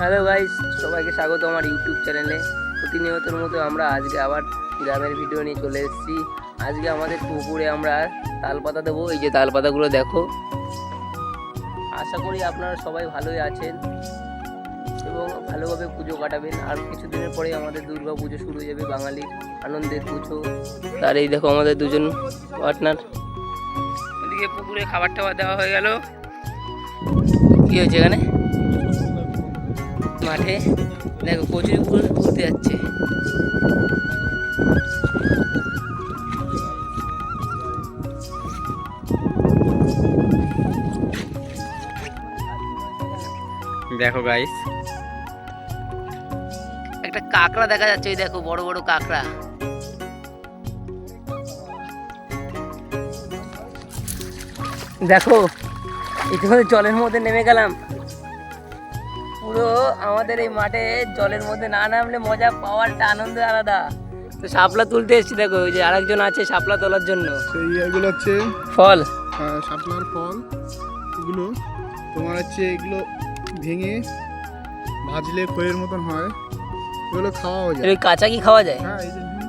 Hello guys সবাইকে স্বাগত আমার ইউটিউব চ্যানেলে প্রতিনিয়তর মতো আমরা আজকে আবার গ্রামের ভিডিও নিয়ে চলে এসেছি। আজকে আমাদের পুকুরে আমরা তালপাতা দেবো। এই যে তালপাতাগুলো দেখো। আশা করি আপনারা সবাই ভালোই আছেন এবং ভালোভাবে পুজো কাটাবেন। আর কিছুদিনের পরেই আমাদের দুর্গা পুজো শুরু হয়ে যাবে বাঙালির আনন্দের পুজো। তার এই দেখো আমাদের দুজন পার্টনার এদিকে পুকুরে খাবার টাবার দেওয়া হয়ে গেল। কি হয়েছে এখানে? মাঠে। দেখো কচুরি পুকুর ঘুরতে যাচ্ছে। দেখো গাইস একটা কাঁকড়া দেখা যাচ্ছে ওই দেখো বড় বড় কাঁকড়া। দেখো ইতিমধ্যে জলের মধ্যে নেমে গেলাম। পুরো আমাদের এই মাঠে জলের মধ্যে না নামলে মজা পাওয়ারটা আনন্দ আলাদা। তো শাপলা তুলতে এসেছি দেখো ওই যে আরেকজন আছে শাপলা তোলার জন্য। সেই এগুলো হচ্ছে ফল? আহ, শাপলার ফল। এগুলো তোমার হচ্ছে এগুলো ভেঙে ভাজলে খইয়ের মতন হয়। এগুলো খাওয়াও যায়। এই কাঁচা কি খাওয়া যায়? হ্যাঁ এই যে হুম,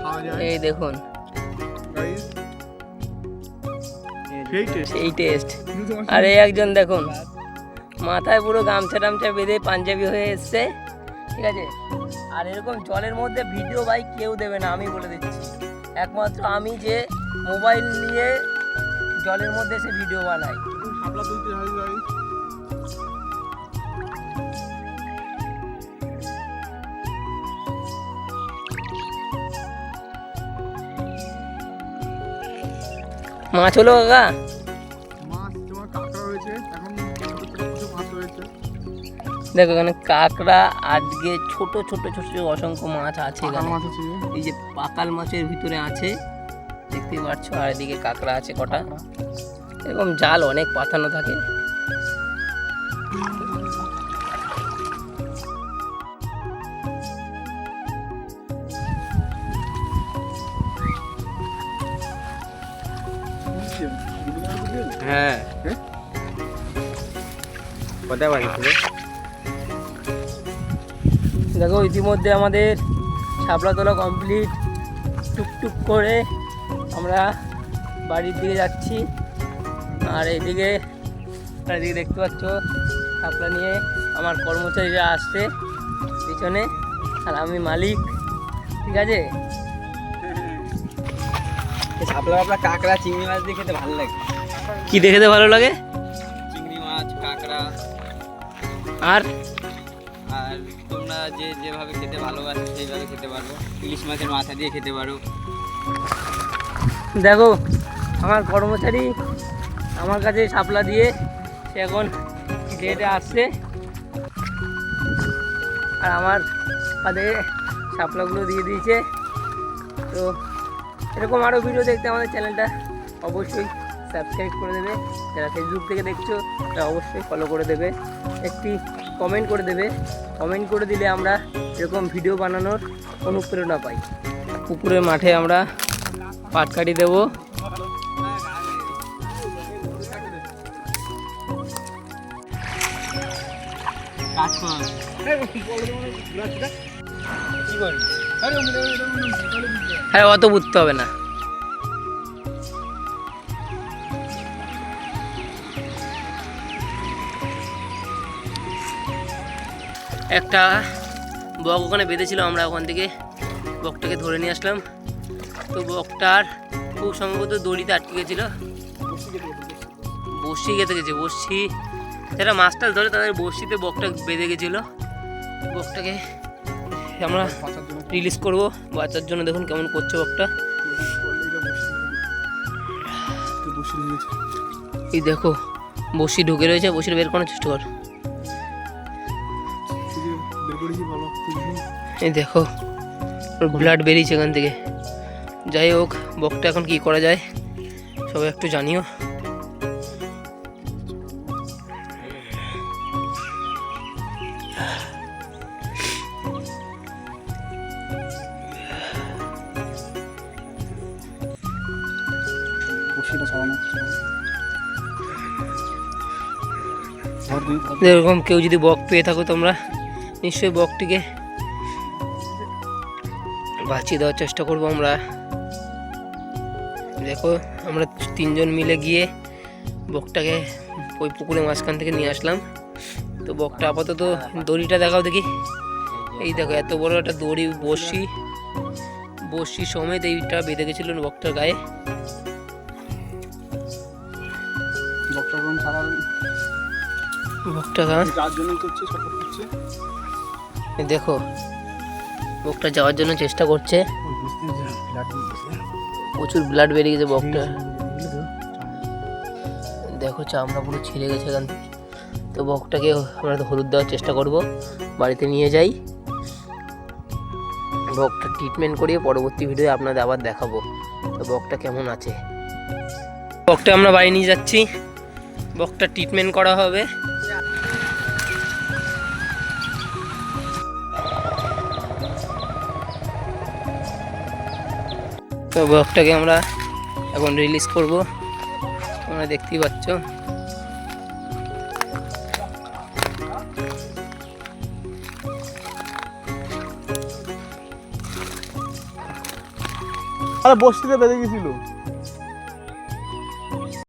খাওয়া যায়। এই দেখুন। Guys। সেই taste। এই টেস্ট কিন্তু তোমার আর এই একজন দেখুন। মাথায় পুরো গামছা টামছা বেঁধে পাঞ্জাবি হয়ে এসছে ঠিক আছে? আর এরকম জলের মধ্যে ভিডিও ভাই কেউ দেবে না আমি বলে দিচ্ছি। একমাত্র আমি যে মোবাইল নিয়ে জলের মধ্যে সে ভিডিও বানাই। মাছ হলো কাকা? দেখো এখানে কাঁকড়া আজকে ছোট ছোট ছোট ছোট অসংখ্য মাছ আছে এখানে। এই যে পাকাল মাছের ভিতরে আছে দেখতে পাচ্ছ আর এদিকে কাঁকড়া আছে কটা। এরকম জাল অনেক পাতানো থাকে। হ্যাঁ। হ্যাঁ? কোথায় বাড়ি ছিল? দেখো ইতিমধ্যে আমাদের ছাপলা তোলা কমপ্লিট টুকটুক করে আমরা বাড়ির দিকে যাচ্ছি। আর এইদিকে আর এদিকে দেখতে পাচ্ছ ছাপলা নিয়ে আমার কর্মচারীরা আসছে পিছনে আর আমি মালিক ঠিক আছে? শাপলা বাপলা কাঁকড়া চিংড়ি মাছ দিয়ে খেতে ভালো লাগে। কি দেখতে ভালো লাগে? চিংড়ি মাছ কাঁকড়া। আর আর তোমরা যে যেভাবে খেতে ভালোবাসো, সেইভাবে খেতে পারো। ইলিশ মাছের মাথা দিয়ে খেতে পারো। দেখো, আমার কর্মচারী আমার কাছে সাপলা দিয়ে সে এখন ডেটে আসছে। আর আমার হাতে শাপলাগুলো দিয়ে দিয়েছে। তো এরকম আরও ভিডিও দেখতে আমাদের চ্যানেলটা অবশ্যই সাবস্ক্রাইব করে দেবে। যারা ফেসবুক থেকে দেখছ, তারা অবশ্যই ফলো করে দেবে। একটি কমেন্ট করে দেবে। কমেন্ট করে দিলে আমরা এরকম ভিডিও বানানোর অনুপ্রেরণা পাই। পুকুরের মাঠে আমরা পাটকাঠি দেবো। হ্যাঁ অত বুঝতে হবে না। একটা বক ওখানে বেঁধেছিল, আমরা ওখান থেকে বকটাকে ধরে নিয়ে আসলাম। তো বকটার খুব সম্ভবত দড়িতে আটকে গেছিল। বসি গেতে গেছে বসি যারা মাছ টাছ ধরে, তাদের বসিতে বকটা বেঁধে গেছিল। বকটাকে আমরা রিলিজ করব। বাচ্চার জন্য দেখুন কেমন করছে বকটা। এই দেখো বসি ঢুকে রয়েছে বসির বের করার চেষ্টা কর। এই দেখো ব্লাড বেরিয়েছে এখান থেকে। যাই হোক বকটা এখন কি করা যায় সবাই একটু জানিও। এরকম কেউ যদি বক পেয়ে থাকো তোমরা নিশ্চয়ই বকটিকে বাঁচিয়ে দেওয়ার চেষ্টা করব আমরা। দেখো আমরা তিনজন মিলে গিয়ে বকটাকে ওই পুকুরের মাঝখান থেকে নিয়ে আসলাম। তো বকটা আপাতত দড়িটা দেখাও দেখি। এই দেখো এত বড় একটা দড়ি বসি বসি সমেত এইটা বেঁধে গেছিল বকটার গায়ে। বকটা দেখো, বকটা যাওয়ার জন্য চেষ্টা করছে। প্রচুর ব্লাড বেরিয়ে গেছে বকটা। দেখো চামড়া পুরো ছিঁড়ে গেছে এখান থেকে। তো বকটাকে আমরা হলুদ দেওয়ার চেষ্টা করব। বাড়িতে নিয়ে যাই। বকটা ট্রিটমেন্ট করিয়ে পরবর্তী ভিডিও আপনাদের আবার দেখাবো। তো বকটা কেমন আছে? বকটা আমরা বাড়ি নিয়ে যাচ্ছি। বকটা ট্রিটমেন্ট করা হবে। তো ব্লগটাকে আমরা এখন রিলিজ করব। তোমরা দেখতেই পাচ্ছ। আরে বস্তিতে বেঁধে গেছিল।